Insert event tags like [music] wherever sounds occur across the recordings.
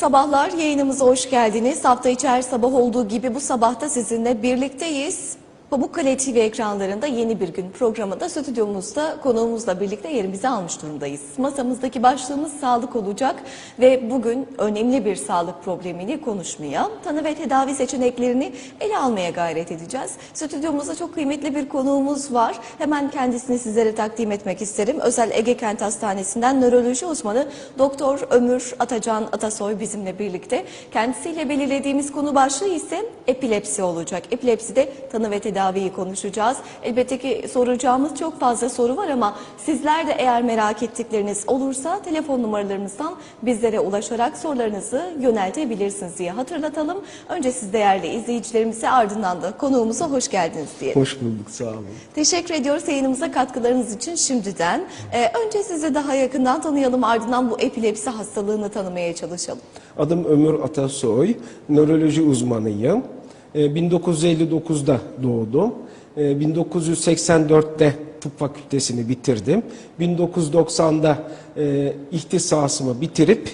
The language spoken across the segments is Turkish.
Sabahlar. Yayınımıza hoş geldiniz. Hafta içi her sabah olduğu gibi bu sabahta sizinle birlikteyiz. Pamukkale TV ekranlarında yeni bir gün programında stüdyomuzda konuğumuzla birlikte yerimizi almış durumdayız. Masamızdaki başlığımız sağlık olacak ve bugün önemli bir sağlık problemini konuşmaya, tanı ve tedavi seçeneklerini ele almaya gayret edeceğiz. Stüdyomuzda çok kıymetli bir konuğumuz var. Hemen kendisini sizlere takdim etmek isterim. Özel Ege Kent Hastanesi'nden nöroloji uzmanı Doktor Ömür Atacan Atasoy bizimle birlikte. Kendisiyle belirlediğimiz konu başlığı ise epilepsi olacak. Epilepside tanı ve tedaviyi konuşacağız. Elbette ki soracağımız çok fazla soru var ama sizler de eğer merak ettikleriniz olursa telefon numaralarımızdan bizlere ulaşarak sorularınızı yöneltebilirsiniz diye hatırlatalım. Önce siz değerli izleyicilerimize ardından da konuğumuza hoş geldiniz diye. Hoş bulduk sağ olun. Teşekkür ediyoruz yayınımıza katkılarınız için şimdiden. Ee, önce sizi daha yakından tanıyalım ardından bu epilepsi hastalığını tanımaya çalışalım. Adım Ömür Atasoy, nöroloji uzmanıyım. Ee, 1959'da doğdum. Ee, 1984'te tıp fakültesini bitirdim. 1990'da e, ihtisasımı bitirip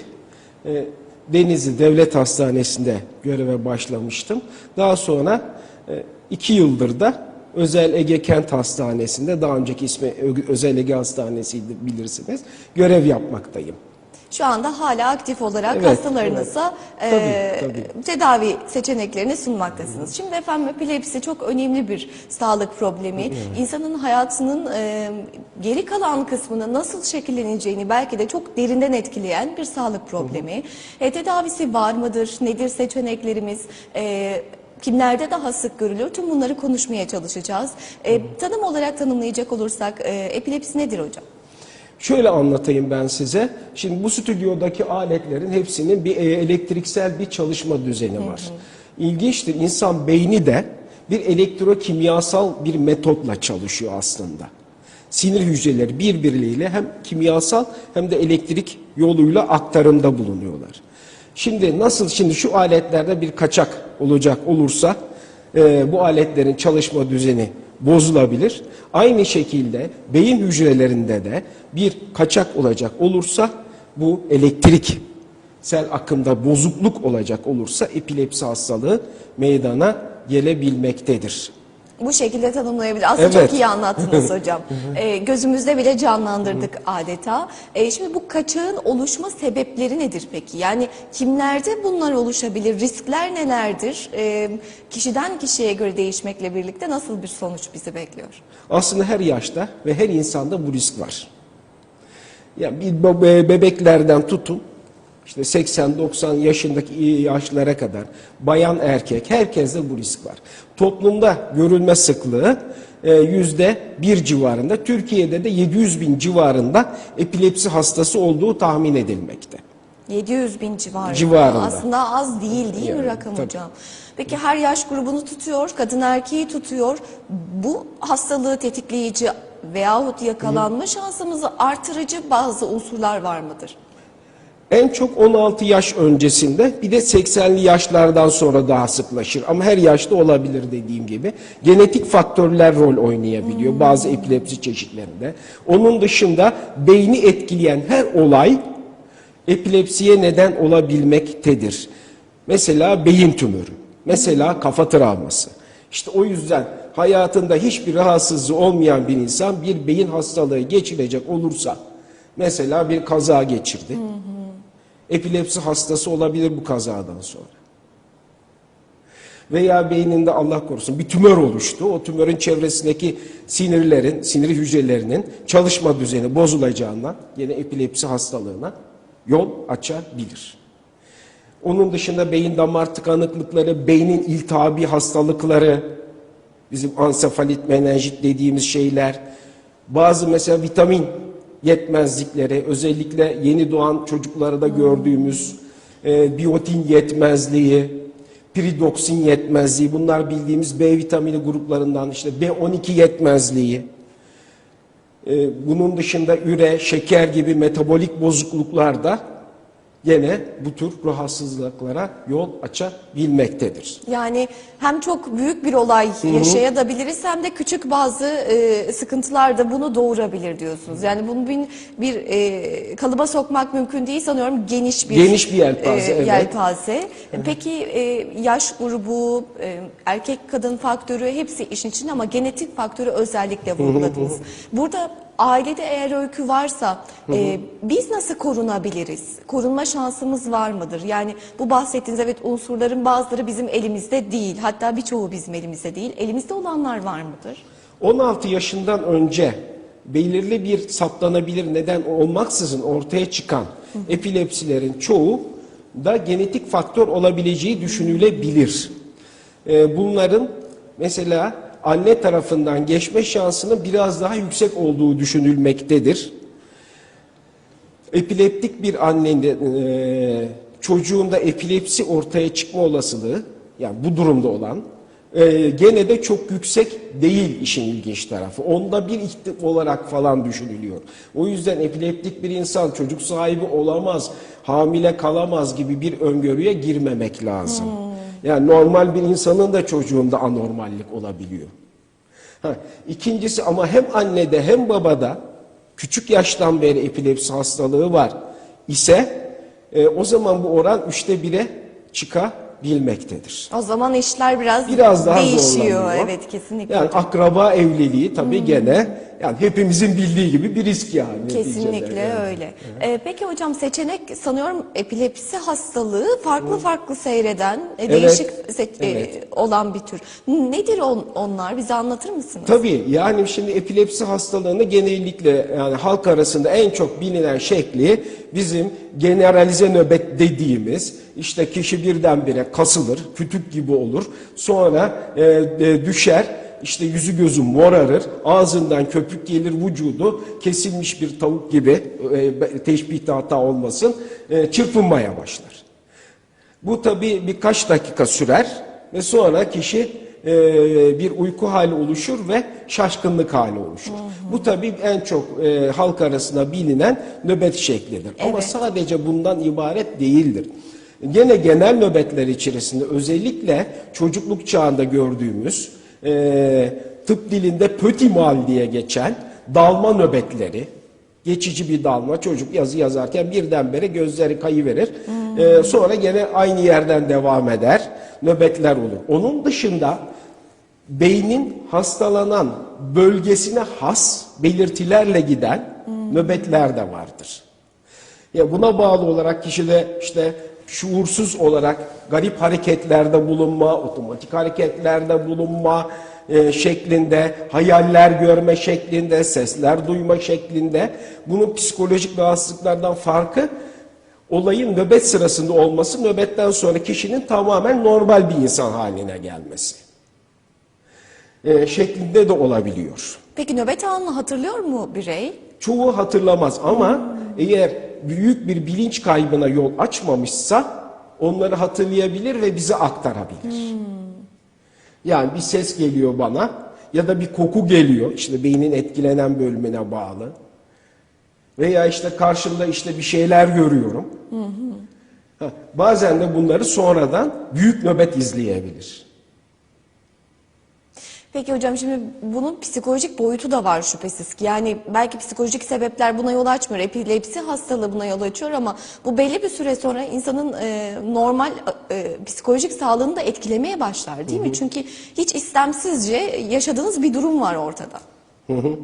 e, Denizli Devlet Hastanesi'nde göreve başlamıştım. Daha sonra e, iki yıldır da Özel Ege Kent Hastanesi'nde, daha önceki ismi Özel Ege Hastanesi'ydi bilirsiniz, görev yapmaktayım. Şu anda hala aktif olarak Evet, hastalarınıza evet. e, Tabii, tedavi seçeneklerini sunmaktasınız. Şimdi efendim epilepsi çok önemli bir sağlık problemi. İnsanın hayatının e, geri kalan kısmını nasıl şekilleneceğini belki de çok derinden etkileyen bir sağlık problemi. E, tedavisi var mıdır? Nedir seçeneklerimiz? E, Kimlerde daha sık görülür? Tüm bunları konuşmaya çalışacağız. E, tanım olarak tanımlayacak olursak e, epilepsi nedir hocam? Şöyle anlatayım ben size. Şimdi bu stüdyodaki aletlerin hepsinin bir e, elektriksel bir çalışma düzeni var. İlginçtir. İnsan beyni de bir elektrokimyasal bir metotla çalışıyor aslında. Sinir hücreleri birbirleriyle hem kimyasal hem de elektrik yoluyla aktarımda bulunuyorlar. Şimdi nasıl şimdi şu aletlerde bir kaçak olacak olursa e, bu aletlerin çalışma düzeni bozulabilir. Aynı şekilde beyin hücrelerinde de bir kaçak olacak olursa bu elektriksel akımda bozukluk olacak olursa epilepsi hastalığı meydana gelebilmektedir. Bu şekilde tanımlayabilir. Aslında Evet. çok iyi anlattınız [laughs] hocam. Ee, gözümüzde bile canlandırdık adeta. Ee, şimdi bu kaçağın oluşma sebepleri nedir peki? Yani kimlerde bunlar oluşabilir? Riskler nelerdir? Ee, kişiden kişiye göre değişmekle birlikte nasıl bir sonuç bizi bekliyor? Aslında her yaşta ve her insanda bu risk var. Ya bir be- bebeklerden tutun işte 80-90 yaşındaki yaşlara kadar bayan erkek herkeste bu risk var. Toplumda görülme sıklığı e, yüzde bir civarında Türkiye'de de 700 bin civarında epilepsi hastası olduğu tahmin edilmekte. 700 bin civarında. Civarında. Aslında az değil değil mi Yani, rakam tabii. hocam? Peki her yaş grubunu tutuyor, kadın erkeği tutuyor. Bu hastalığı tetikleyici veyahut yakalanma şansımızı artırıcı bazı unsurlar var mıdır? En çok 16 yaş öncesinde bir de 80'li yaşlardan sonra daha sıklaşır. Ama her yaşta olabilir dediğim gibi. Genetik faktörler rol oynayabiliyor bazı epilepsi çeşitlerinde. Onun dışında beyni etkileyen her olay epilepsiye neden olabilmektedir. Mesela beyin tümörü, mesela kafa travması. İşte o yüzden hayatında hiçbir rahatsızlığı olmayan bir insan bir beyin hastalığı geçirecek olursa, mesela bir kaza geçirdi. Epilepsi hastası olabilir bu kazadan sonra. Veya beyninde Allah korusun bir tümör oluştu. O tümörün çevresindeki sinirlerin, sinir hücrelerinin çalışma düzeni bozulacağından yine epilepsi hastalığına yol açabilir. Onun dışında beyin damar tıkanıklıkları, beynin iltihabi hastalıkları, bizim ansefalit, menenjit dediğimiz şeyler, bazı mesela vitamin yetmezlikleri, özellikle yeni doğan çocuklarda gördüğümüz e, biyotin yetmezliği, piridoksin yetmezliği, bunlar bildiğimiz B vitamini gruplarından işte B12 yetmezliği, e, bunun dışında üre, şeker gibi metabolik bozukluklar da gene bu tür rahatsızlıklara yol açabilmektedir. Yani hem çok büyük bir olay yaşayabiliriz hem de küçük bazı e, sıkıntılar da bunu doğurabilir diyorsunuz. Yani bunu bir, bir e, kalıba sokmak mümkün değil sanıyorum geniş bir Geniş bir yelpaze, evet. yelpaze. Peki e, yaş grubu, e, erkek kadın faktörü hepsi işin içinde ama genetik faktörü özellikle vurguladınız. Burada ailede eğer öykü varsa e, biz nasıl korunabiliriz? Korunma şansımız var mıdır? Yani bu bahsettiğiniz evet unsurların bazıları bizim elimizde değil. Hatta birçoğu bizim elimizde değil. Elimizde olanlar var mıdır? 16 yaşından önce belirli bir saptanabilir neden olmaksızın ortaya çıkan epilepsilerin çoğu da genetik faktör olabileceği düşünülebilir. Ee, bunların mesela anne tarafından geçme şansının biraz daha yüksek olduğu düşünülmektedir. Epileptik bir annenin e, çocuğunda epilepsi ortaya çıkma olasılığı yani bu durumda olan e, gene de çok yüksek değil işin ilginç tarafı. Onda bir ihtim olarak falan düşünülüyor. O yüzden epileptik bir insan çocuk sahibi olamaz, hamile kalamaz gibi bir öngörüye girmemek lazım. Yani normal bir insanın da çocuğunda anormallik olabiliyor. Ha, ikincisi ama hem annede hem babada küçük yaştan beri epilepsi hastalığı var ise e, o zaman bu oran üçte bire çıkabilmektedir. O zaman işler biraz, Biraz daha değişiyor. Evet kesinlikle. Yani akraba evliliği tabii gene yani hepimizin bildiği gibi bir risk yani. Kesinlikle Evet. öyle. Ee, peki hocam seçenek sanıyorum epilepsi hastalığı farklı farklı seyreden, e, Evet, değişik e, evet. olan bir tür. Nedir on- onlar? Bize anlatır mısınız? Tabii yani şimdi epilepsi hastalığını genellikle yani halk arasında en çok bilinen şekli bizim generalize nöbet dediğimiz işte kişi birdenbire kasılır, kütük gibi olur. Sonra e, e, düşer, işte yüzü gözü morarır, ağzından köpük gelir vücudu kesilmiş bir tavuk gibi e, teşbihte hata olmasın e, çırpınmaya başlar. Bu tabi birkaç dakika sürer ve sonra kişi e, bir uyku hali oluşur ve şaşkınlık hali oluşur. Bu tabi en çok e, halk arasında bilinen nöbet şeklidir. Ama Evet. sadece bundan ibaret değildir. Gene genel nöbetler içerisinde özellikle çocukluk çağında gördüğümüz e, tıp dilinde pötimal diye geçen dalma nöbetleri, geçici bir dalma çocuk yazı yazarken birdenbire gözleri kayıverir. Ee, sonra gene aynı yerden devam eder. Nöbetler olur. Onun dışında beynin hastalanan bölgesine has belirtilerle giden nöbetler de vardır. Ya buna bağlı olarak kişide işte şuursuz olarak garip hareketlerde bulunma, otomatik hareketlerde bulunma e, şeklinde, hayaller görme şeklinde, sesler duyma şeklinde bunun psikolojik rahatsızlıklardan farkı olayın nöbet sırasında olması, nöbetten sonra kişinin tamamen normal bir insan haline gelmesi e, şeklinde de olabiliyor. Peki nöbet anını hatırlıyor mu birey? Çoğu hatırlamaz ama eğer büyük bir bilinç kaybına yol açmamışsa onları hatırlayabilir ve bize aktarabilir. Yani bir ses geliyor bana ya da bir koku geliyor işte beynin etkilenen bölümüne bağlı. Veya işte karşımda işte bir şeyler görüyorum. Ha, bazen de bunları sonradan büyük nöbet izleyebilir. Peki hocam şimdi bunun psikolojik boyutu da var şüphesiz ki. Yani belki psikolojik sebepler buna yol açmıyor. Epilepsi hastalığı buna yol açıyor ama bu belli bir süre sonra insanın e, normal e, psikolojik sağlığını da etkilemeye başlar değil mi? Çünkü hiç istemsizce yaşadığınız bir durum var ortada. Hı hı.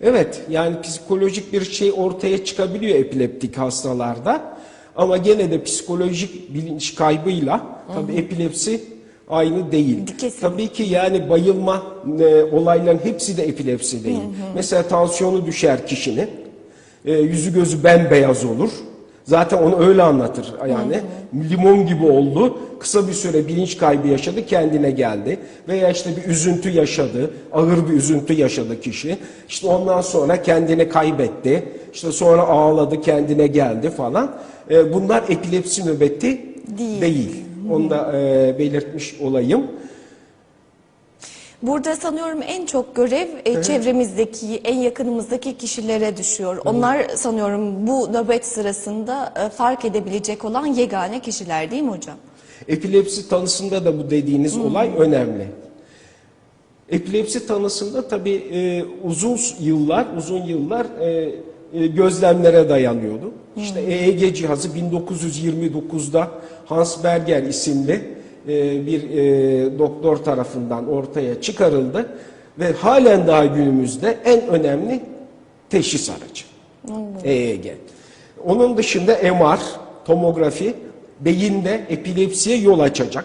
Evet yani psikolojik bir şey ortaya çıkabiliyor epileptik hastalarda. Ama gene de psikolojik bilinç kaybıyla tabii epilepsi aynı değil. Kesin. Tabii ki yani bayılma e, olayların hepsi de epilepsi değil. Mesela tansiyonu düşer kişinin. E, yüzü gözü bembeyaz olur. Zaten onu öyle anlatır yani. Limon gibi oldu. Kısa bir süre bilinç kaybı yaşadı, kendine geldi. Veya işte bir üzüntü yaşadı, ağır bir üzüntü yaşadı kişi. İşte ondan sonra kendini kaybetti. İşte sonra ağladı, kendine geldi falan. E, bunlar epilepsi nöbeti Değil. değil. Onu da e, belirtmiş olayım. Burada sanıyorum en çok görev e, çevremizdeki, en yakınımızdaki kişilere düşüyor. Onlar sanıyorum bu nöbet sırasında e, fark edebilecek olan yegane kişiler değil mi hocam? Epilepsi tanısında da bu dediğiniz olay önemli. Epilepsi tanısında tabii e, uzun yıllar, uzun yıllar e, gözlemlere dayanıyordu. İşte EEG cihazı 1929'da Hans Berger isimli e, bir e, doktor tarafından ortaya çıkarıldı ve halen daha günümüzde en önemli teşhis aracı. EEG. Onun dışında MR, tomografi beyinde epilepsiye yol açacak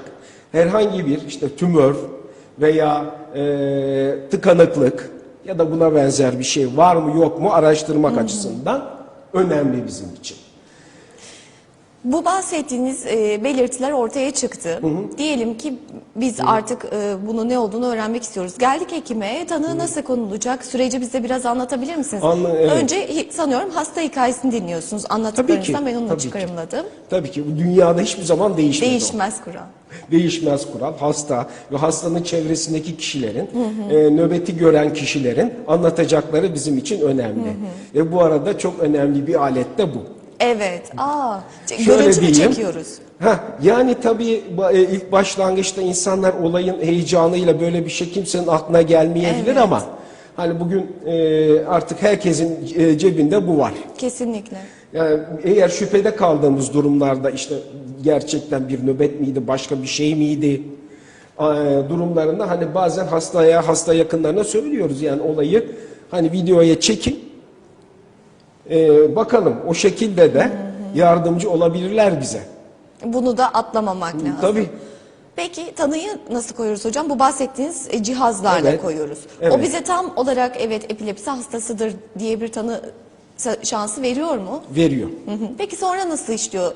herhangi bir işte tümör veya e, tıkanıklık ya da buna benzer bir şey var mı yok mu araştırmak açısından önemli bizim için. Bu bahsettiğiniz e, belirtiler ortaya çıktı. Diyelim ki biz artık e, bunu ne olduğunu öğrenmek istiyoruz. Geldik hekime, tanı nasıl konulacak? Süreci bize biraz anlatabilir misiniz? Anla- evet. Önce sanıyorum hasta hikayesini dinliyorsunuz. Anlattıklarınızdan ben onu tabii ki. çıkarımladım. Tabii ki dünyada hiçbir zaman değişmez. o. Değişmez kural. [laughs] Değişmez kural. Hasta ve hastanın çevresindeki kişilerin, e, nöbeti gören kişilerin anlatacakları bizim için önemli. Ve bu arada çok önemli bir alet de bu. Evet. Aa, Şöyle görüntü mü diyeyim. çekiyoruz? Ha, yani tabii e, ilk başlangıçta insanlar olayın heyecanıyla böyle bir şey kimsenin aklına gelmeyebilir Evet. ama hani bugün e, artık herkesin e, cebinde bu var. Kesinlikle. Yani eğer şüphede kaldığımız durumlarda işte gerçekten bir nöbet miydi, başka bir şey miydi e, durumlarında hani bazen hastaya, hasta yakınlarına söylüyoruz yani olayı hani videoya çekin e, bakalım o şekilde de yardımcı olabilirler bize. Bunu da atlamamak lazım. Tabii. Peki tanıyı nasıl koyuyoruz hocam? Bu bahsettiğiniz e, cihazlarla Evet. koyuyoruz. O Evet. bize tam olarak evet epilepsi hastasıdır diye bir tanı sa- şansı veriyor mu? Veriyor. Hı hı. Peki sonra nasıl işliyor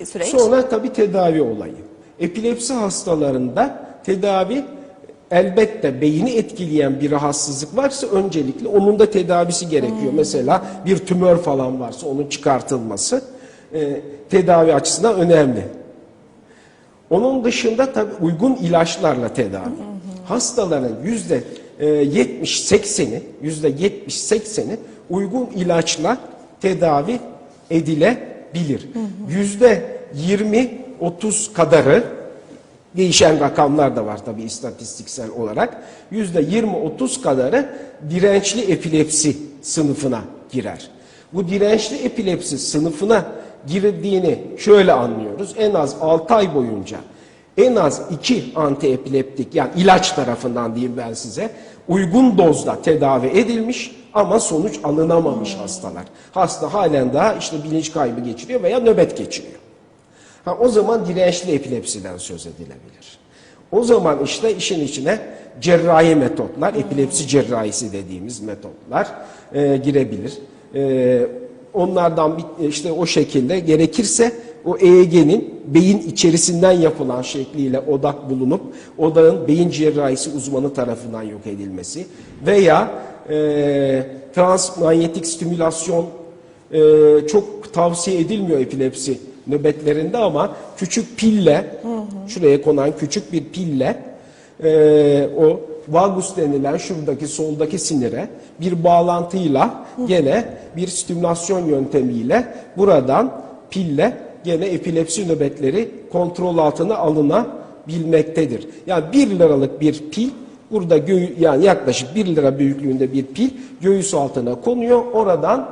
e, süreç? Sonra tabii tedavi olayı. Epilepsi hastalarında tedavi elbette beyni etkileyen bir rahatsızlık varsa öncelikle onun da tedavisi gerekiyor. Mesela bir tümör falan varsa onun çıkartılması e, tedavi açısından önemli. Onun dışında tabii uygun ilaçlarla tedavi. Hastaların yüzde e, 70-80'i, yüzde 70-80'i uygun ilaçla tedavi edilebilir. Yüzde 20-30 kadarı değişen rakamlar da var tabii istatistiksel olarak. Yüzde 20-30 kadarı dirençli epilepsi sınıfına girer. Bu dirençli epilepsi sınıfına girdiğini şöyle anlıyoruz. En az 6 ay boyunca en az 2 antiepileptik yani ilaç tarafından diyeyim ben size uygun dozda tedavi edilmiş ama sonuç alınamamış hastalar. Hasta halen daha işte bilinç kaybı geçiriyor veya nöbet geçiriyor. Ha, o zaman dirençli epilepsiden söz edilebilir. O zaman işte işin içine cerrahi metotlar, epilepsi cerrahisi dediğimiz metotlar e, girebilir. E, onlardan bir, işte o şekilde gerekirse o EEG'nin beyin içerisinden yapılan şekliyle odak bulunup odağın beyin cerrahisi uzmanı tarafından yok edilmesi veya e, transmanyetik stimülasyon e, çok tavsiye edilmiyor epilepsi nöbetlerinde ama küçük pille, şuraya konan küçük bir pille e, o vagus denilen şuradaki soldaki sinire bir bağlantıyla gene bir stimülasyon yöntemiyle buradan pille gene epilepsi nöbetleri kontrol altına alınabilmektedir. Yani 1 liralık bir pil burada göğü, yani yaklaşık 1 lira büyüklüğünde bir pil göğüs altına konuyor. Oradan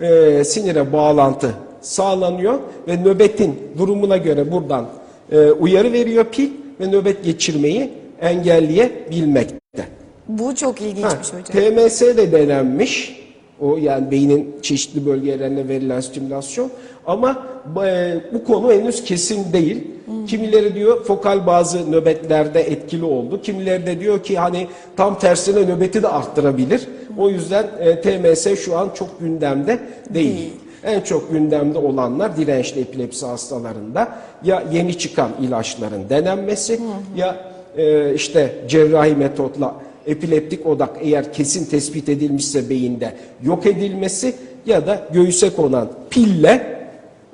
e, sinire bağlantı sağlanıyor ve nöbetin durumuna göre buradan e, uyarı veriyor pil ve nöbet geçirmeyi engelleyebilmekte. Bu çok Ha, ilginçmiş hocam. TMS de denenmiş. O yani beynin çeşitli bölgelerine verilen stimülasyon. Ama e, bu konu henüz kesin değil. Kimileri diyor fokal bazı nöbetlerde etkili oldu. Kimileri de diyor ki hani tam tersine nöbeti de arttırabilir. O yüzden e, TMS şu an çok gündemde değil. Değil. En çok gündemde olanlar dirençli epilepsi hastalarında ya yeni çıkan ilaçların denenmesi ya e, işte cerrahi metotla epileptik odak eğer kesin tespit edilmişse beyinde yok edilmesi ya da göğüse konan pille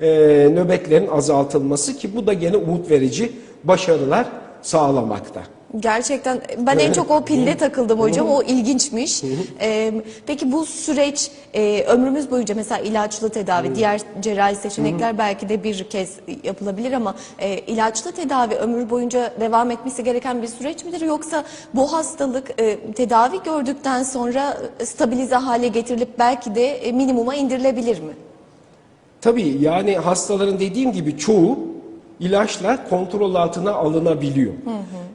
e, nöbetlerin azaltılması ki bu da gene umut verici başarılar sağlamakta. Gerçekten ben en çok o pille takıldım hocam. O ilginçmiş. Ee, peki bu süreç e, ömrümüz boyunca mesela ilaçlı tedavi, diğer cerrahi seçenekler belki de bir kez yapılabilir ama e, ilaçlı tedavi ömür boyunca devam etmesi gereken bir süreç midir yoksa bu hastalık e, tedavi gördükten sonra stabilize hale getirilip belki de e, minimuma indirilebilir mi? Tabii yani hastaların dediğim gibi çoğu ilaçla kontrol altına alınabiliyor.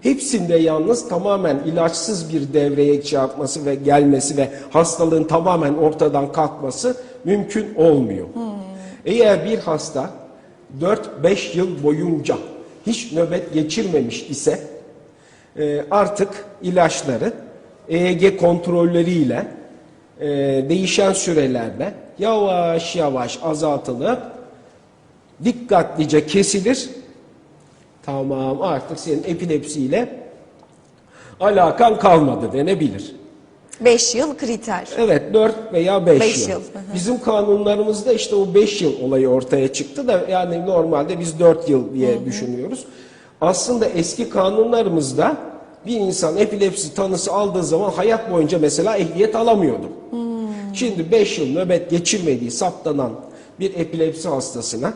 Hepsinde yalnız tamamen ilaçsız bir devreye yapması ve gelmesi ve hastalığın tamamen ortadan kalkması mümkün olmuyor. Eğer bir hasta 4-5 yıl boyunca hiç nöbet geçirmemiş ise e, artık ilaçları EEG kontrolleriyle e, değişen sürelerle yavaş yavaş azaltılıp dikkatlice kesilir. Tamam artık senin epilepsiyle alakan kalmadı denebilir. 5 yıl kriter. Evet 4 veya 5 Beş yıl. yıl, hı hı. Bizim kanunlarımızda işte o 5 yıl olayı ortaya çıktı da yani normalde biz 4 yıl diye düşünüyoruz. Aslında eski kanunlarımızda bir insan epilepsi tanısı aldığı zaman hayat boyunca mesela ehliyet alamıyordu. Şimdi 5 yıl nöbet geçirmediği saptanan bir epilepsi hastasına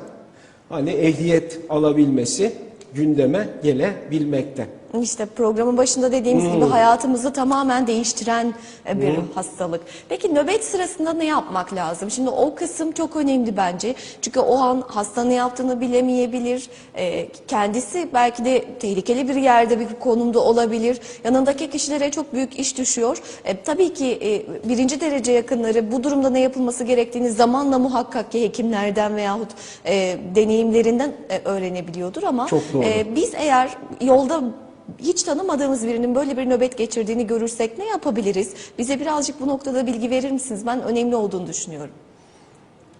hani ehliyet alabilmesi gündeme gelebilmekte. İşte programın başında dediğimiz gibi hayatımızı tamamen değiştiren e, bir hastalık. Peki nöbet sırasında ne yapmak lazım? Şimdi o kısım çok önemli bence. Çünkü o an hasta ne yaptığını bilemeyebilir. E, kendisi belki de tehlikeli bir yerde bir konumda olabilir. Yanındaki kişilere çok büyük iş düşüyor. E, tabii ki e, birinci derece yakınları bu durumda ne yapılması gerektiğini zamanla muhakkak ki hekimlerden veyahut e, deneyimlerinden e, öğrenebiliyordur ama e, biz eğer yolda hiç tanımadığımız birinin böyle bir nöbet geçirdiğini görürsek ne yapabiliriz? Bize birazcık bu noktada bilgi verir misiniz? Ben önemli olduğunu düşünüyorum.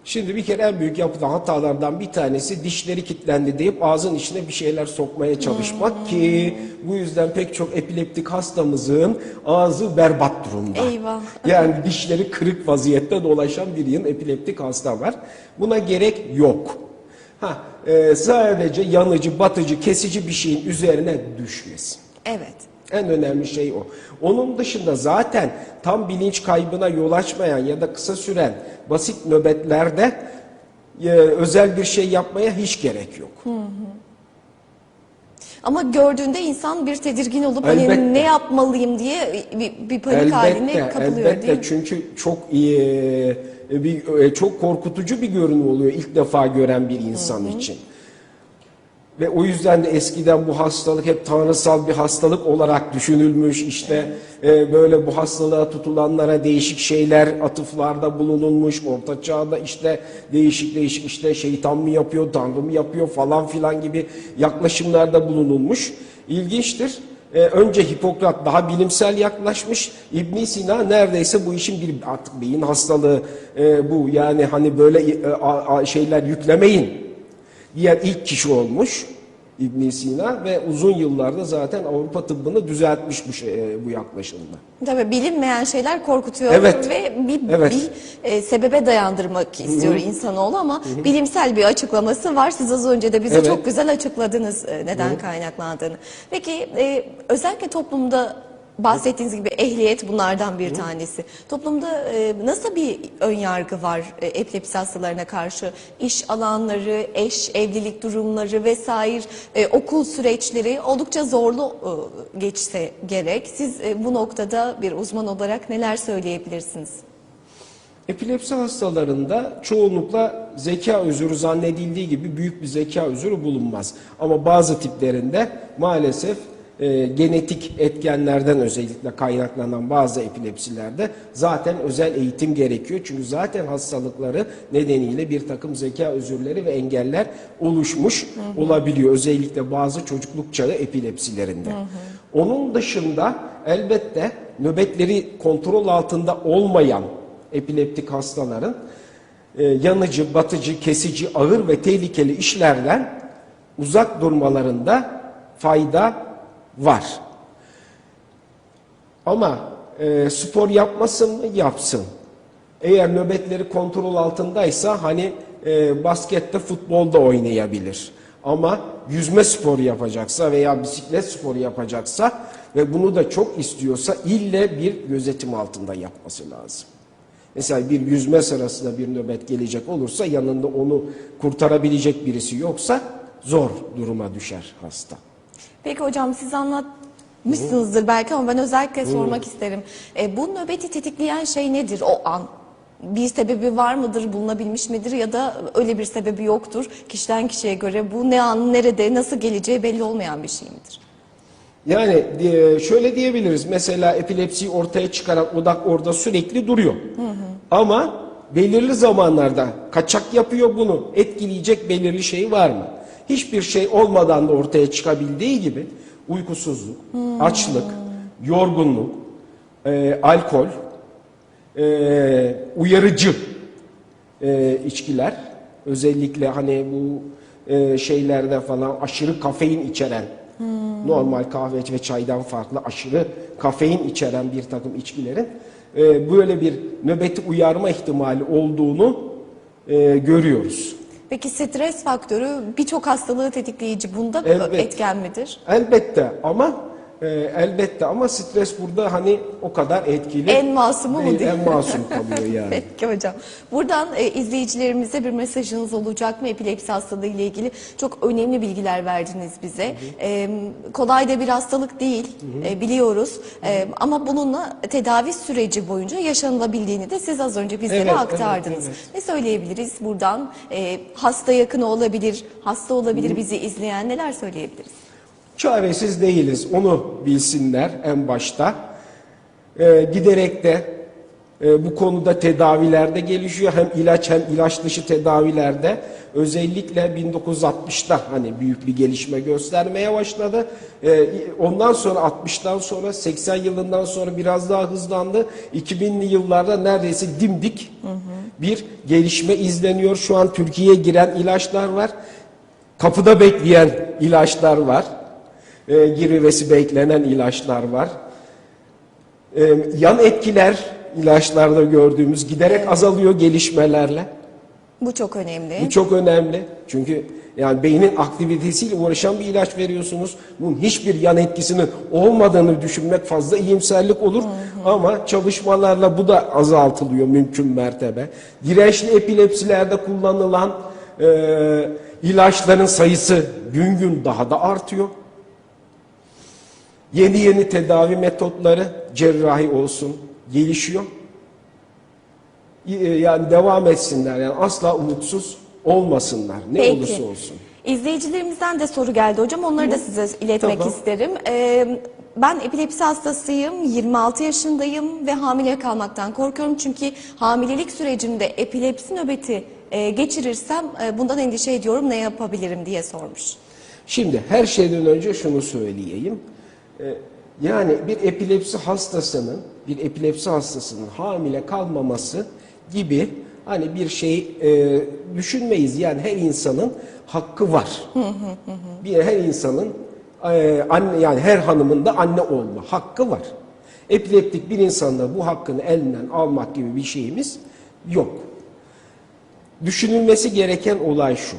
Şimdi bir kere en büyük yapılan hatalardan bir tanesi dişleri kilitlendi deyip ağzın içine bir şeyler sokmaya çalışmak ki bu yüzden pek çok epileptik hastamızın ağzı berbat durumda. Eyvah. Yani dişleri kırık vaziyette dolaşan bir yıl epileptik hasta var. Buna gerek yok. Ha, e, sadece yanıcı, batıcı, kesici bir şeyin üzerine düşmesin. Evet. En önemli şey o. Onun dışında zaten tam bilinç kaybına yol açmayan ya da kısa süren basit nöbetlerde e, özel bir şey yapmaya hiç gerek yok. Ama gördüğünde insan bir tedirgin olup hani Elbette. ne yapmalıyım diye bir, bir panik haline kapılıyor elbette değil mi? çünkü çok iyi bir e, çok korkutucu bir görünüm oluyor ilk defa gören bir insan için. Ve o yüzden de eskiden bu hastalık hep tanrısal bir hastalık olarak düşünülmüş. İşte e, böyle bu hastalığa tutulanlara değişik şeyler atıflarda bulunulmuş. Orta çağda işte değişik değişik işte şeytan mı yapıyor, tanrı mı yapıyor falan filan gibi yaklaşımlarda bulunulmuş. İlginçtir. E, önce Hipokrat daha bilimsel yaklaşmış. İbn Sina neredeyse bu işin bir artık beyin hastalığı e, bu. Yani hani böyle e, a- a- şeyler yüklemeyin diğer ilk kişi olmuş İbn Sina ve uzun yıllarda zaten Avrupa tıbbını düzeltmiş bu şey, e, bu yaklaşımda. Tabii bilinmeyen şeyler korkutuyor Evet. ve bir, Evet. bir e, sebebe dayandırmak istiyor insanoğlu ama bilimsel bir açıklaması var. Siz az önce de bize Evet. çok güzel açıkladınız e, neden kaynaklandığını. Peki e, özellikle toplumda bahsettiğiniz gibi ehliyet bunlardan bir tanesi. Toplumda e, nasıl bir ön yargı var e, epilepsi hastalarına karşı? İş alanları, eş, evlilik durumları vesaire e, okul süreçleri oldukça zorlu e, geçse gerek. Siz e, bu noktada bir uzman olarak neler söyleyebilirsiniz? Epilepsi hastalarında çoğunlukla zeka özürü zannedildiği gibi büyük bir zeka özürü bulunmaz. Ama bazı tiplerinde maalesef e, genetik etkenlerden özellikle kaynaklanan bazı epilepsilerde zaten özel eğitim gerekiyor. Çünkü zaten hastalıkları nedeniyle bir takım zeka özürleri ve engeller oluşmuş olabiliyor. Özellikle bazı çocukluk çağı epilepsilerinde. Onun dışında elbette nöbetleri kontrol altında olmayan epileptik hastaların e, yanıcı, batıcı, kesici, ağır ve tehlikeli işlerden uzak durmalarında fayda var. Ama e, spor yapmasın mı? Yapsın. Eğer nöbetleri kontrol altındaysa hani e, baskette, futbolda oynayabilir. Ama yüzme sporu yapacaksa veya bisiklet sporu yapacaksa ve bunu da çok istiyorsa ille bir gözetim altında yapması lazım. Mesela bir yüzme sırasında bir nöbet gelecek olursa yanında onu kurtarabilecek birisi yoksa zor duruma düşer hasta. Peki hocam siz anlatmışsınızdır belki ama ben özellikle sormak isterim. E, bu nöbeti tetikleyen şey nedir o an? Bir sebebi var mıdır, bulunabilmiş midir ya da öyle bir sebebi yoktur. Kişiden kişiye göre bu ne an, nerede, nasıl geleceği belli olmayan bir şey midir? Yani e, şöyle diyebiliriz. Mesela epilepsiyi ortaya çıkaran odak orada sürekli duruyor. Ama belirli zamanlarda kaçak yapıyor bunu. Etkileyecek belirli şey var mı? Hiçbir şey olmadan da ortaya çıkabildiği gibi uykusuzluk, açlık, yorgunluk, e, alkol, e, uyarıcı e, içkiler özellikle hani bu e, şeylerde falan aşırı kafein içeren normal kahve ve çaydan farklı aşırı kafein içeren bir takım içkilerin e, böyle bir nöbeti uyarma ihtimali olduğunu e, görüyoruz. Peki stres faktörü birçok hastalığı tetikleyici bunda Evet. etken midir? Elbette ama e, elbette ama stres burada hani o kadar etkili. En masumu mu değil, değil En masum kalıyor yani. [laughs] Peki hocam. Buradan e, izleyicilerimize bir mesajınız olacak mı? Epilepsi hastalığı ile ilgili çok önemli bilgiler verdiniz bize. E, kolay da bir hastalık değil e, biliyoruz. E, ama bununla tedavi süreci boyunca yaşanılabildiğini de siz az önce bizlere Evet, aktardınız. evet, evet. Ne söyleyebiliriz buradan? E, hasta yakını olabilir, hasta olabilir bizi izleyen neler söyleyebiliriz? Çaresiz değiliz. Onu bilsinler en başta. Ee, giderek de e, bu konuda tedavilerde gelişiyor. Hem ilaç hem ilaç dışı tedavilerde özellikle 1960'ta hani büyük bir gelişme göstermeye başladı. Ee, ondan sonra 60'tan sonra 80 yılından sonra biraz daha hızlandı. 2000'li yıllarda neredeyse dimdik bir gelişme izleniyor. Şu an Türkiye'ye giren ilaçlar var. Kapıda bekleyen ilaçlar var. E, girmesi beklenen ilaçlar var. E, yan etkiler ilaçlarda gördüğümüz giderek azalıyor gelişmelerle. Bu çok önemli. Bu çok önemli. Çünkü yani beynin aktivitesiyle uğraşan bir ilaç veriyorsunuz. Bunun hiçbir yan etkisinin olmadığını düşünmek fazla iyimserlik olur. Ama çalışmalarla bu da azaltılıyor mümkün mertebe. Dirençli epilepsilerde kullanılan e, ilaçların sayısı gün gün daha da artıyor. Yeni yeni tedavi metotları cerrahi olsun gelişiyor. Y- Yani devam etsinler yani asla umutsuz olmasınlar ne Peki. olursa olsun. İzleyicilerimizden de soru geldi hocam. Onları da size iletmek Tamam. isterim. Ee, ben epilepsi hastasıyım, 26 yaşındayım ve hamile kalmaktan korkuyorum. Çünkü hamilelik sürecimde epilepsi nöbeti e, geçirirsem e, bundan endişe ediyorum. Ne yapabilirim diye sormuş. Şimdi her şeyden önce şunu söyleyeyim. Ee, Yani bir epilepsi hastasının, bir epilepsi hastasının hamile kalmaması gibi hani bir şey e, düşünmeyiz. Yani her insanın hakkı var. bir her insanın e, anne yani her hanımın da anne olma hakkı var. Epileptik bir insanda bu hakkını elinden almak gibi bir şeyimiz yok. Düşünülmesi gereken olay şu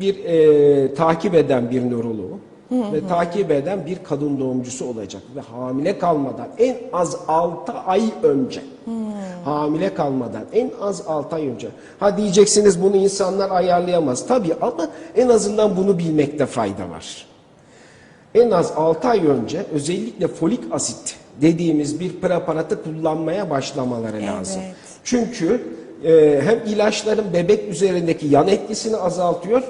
bir e, takip eden bir nöroloğu ve takip eden bir kadın doğumcusu olacak ve hamile kalmadan en az 6 ay önce hamile kalmadan en az 6 ay önce ha diyeceksiniz bunu insanlar ayarlayamaz tabii ama en azından bunu bilmekte fayda var. En az 6 ay önce özellikle folik asit dediğimiz bir preparatı kullanmaya başlamaları lazım. Evet. Çünkü e, hem ilaçların bebek üzerindeki yan etkisini azaltıyor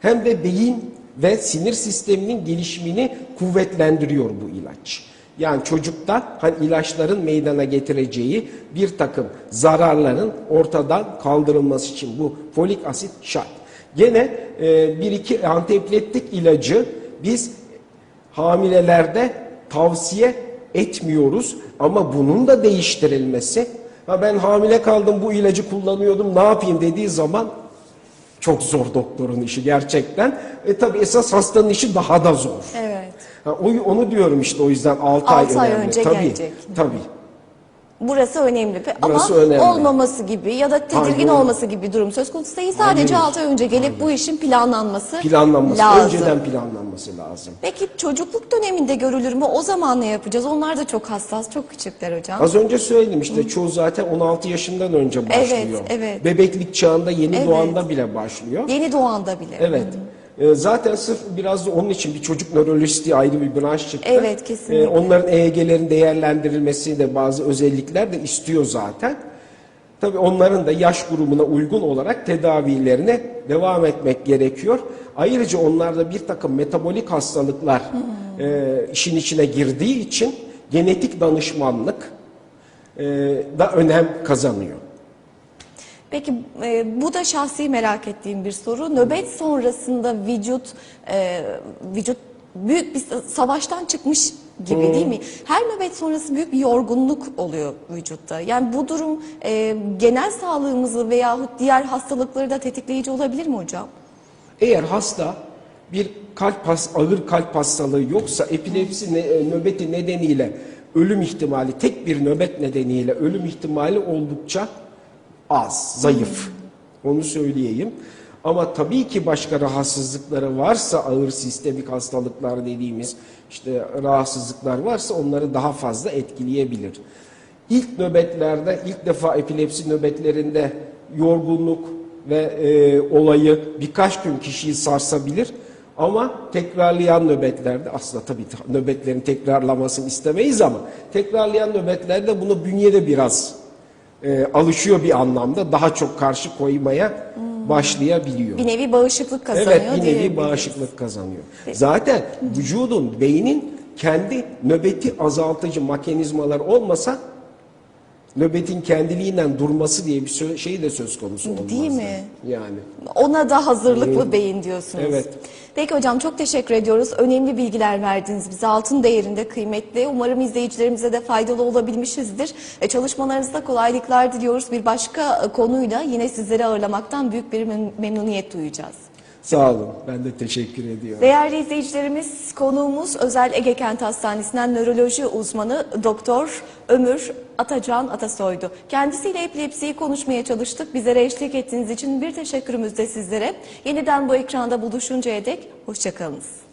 hem de beyin ve sinir sisteminin gelişimini kuvvetlendiriyor bu ilaç. Yani çocukta hani ilaçların meydana getireceği bir takım zararların ortadan kaldırılması için bu folik asit şart. Gene e, bir iki antiepileptik ilacı biz hamilelerde tavsiye etmiyoruz ama bunun da değiştirilmesi ha ben hamile kaldım bu ilacı kullanıyordum ne yapayım dediği zaman çok zor doktorun işi gerçekten. E tabi esas hastanın işi daha da zor. Evet. Ha, onu diyorum işte o yüzden 6 ay ay önemli. önce tabii, gelecek. Tabii. Burası önemli. Burası Ama önemli. olmaması gibi ya da tedirgin Hayır. olması gibi bir durum söz konusu değil. Sadece Hayır. 6 ay önce gelip bu işin planlanması, Planlanması, lazım. önceden planlanması lazım. Peki çocukluk döneminde görülür mü? O zaman ne yapacağız? Onlar da çok hassas, çok küçükler hocam. Az önce söyledim işte çoğu zaten 16 yaşından önce başlıyor. Evet, evet. Bebeklik çağında yeni Evet. doğanda bile başlıyor. Yeni doğanda bile. Evet. Ee, Zaten sırf biraz da onun için bir çocuk nörolojisi diye ayrı bir branş çıktı. Evet, kesinlikle. Ee, Onların EEG'lerin değerlendirilmesi de bazı özellikler de istiyor zaten. Tabii onların da yaş grubuna uygun olarak tedavilerine devam etmek gerekiyor. Ayrıca onlarda bir takım metabolik hastalıklar e, işin içine girdiği için genetik danışmanlık e, da önem kazanıyor. Peki e, bu da şahsi merak ettiğim bir soru. Nöbet sonrasında vücut e, vücut büyük bir savaştan çıkmış gibi değil mi? Her nöbet sonrası büyük bir yorgunluk oluyor vücutta. Yani bu durum e, genel sağlığımızı veyahut diğer hastalıkları da tetikleyici olabilir mi hocam? Eğer hasta bir kalp has, ağır kalp hastalığı yoksa epilepsi ne- e, nöbeti nedeniyle ölüm ihtimali tek bir nöbet nedeniyle ölüm ihtimali oldukça az, zayıf. Onu söyleyeyim. Ama tabii ki başka rahatsızlıkları varsa ağır sistemik hastalıklar dediğimiz işte rahatsızlıklar varsa onları daha fazla etkileyebilir. İlk nöbetlerde, ilk defa epilepsi nöbetlerinde yorgunluk ve e, olayı birkaç gün kişiyi sarsabilir. Ama tekrarlayan nöbetlerde aslında tabii ta- nöbetlerin tekrarlamasını istemeyiz ama tekrarlayan nöbetlerde bunu bünyede biraz e, alışıyor bir anlamda daha çok karşı koymaya başlayabiliyor. Bir nevi bağışıklık kazanıyor Evet bir nevi bağışıklık kazanıyor. Zaten vücudun, beynin kendi nöbeti azaltıcı mekanizmalar olmasa nöbetin kendiliğinden durması diye bir şey de söz konusu olmaz. Değil mi? Yani. Ona da hazırlıklı beyin diyorsunuz. Evet. Peki hocam çok teşekkür ediyoruz. Önemli bilgiler verdiniz bize. Altın değerinde kıymetli. Umarım izleyicilerimize de faydalı olabilmişizdir. E, çalışmalarınızda kolaylıklar diliyoruz. Bir başka e, konuyla yine sizleri ağırlamaktan büyük bir mem- memnuniyet duyacağız. Sağ olun. Ben de teşekkür ediyorum. Değerli izleyicilerimiz, konuğumuz Özel Ege Kent Hastanesi'nden nöroloji uzmanı Doktor Ömür Atacan Atasoy'du. Kendisiyle epilepsiyi konuşmaya çalıştık. Bizlere eşlik ettiğiniz için bir teşekkürümüz de sizlere. Yeniden bu ekranda buluşuncaya dek hoşçakalınız.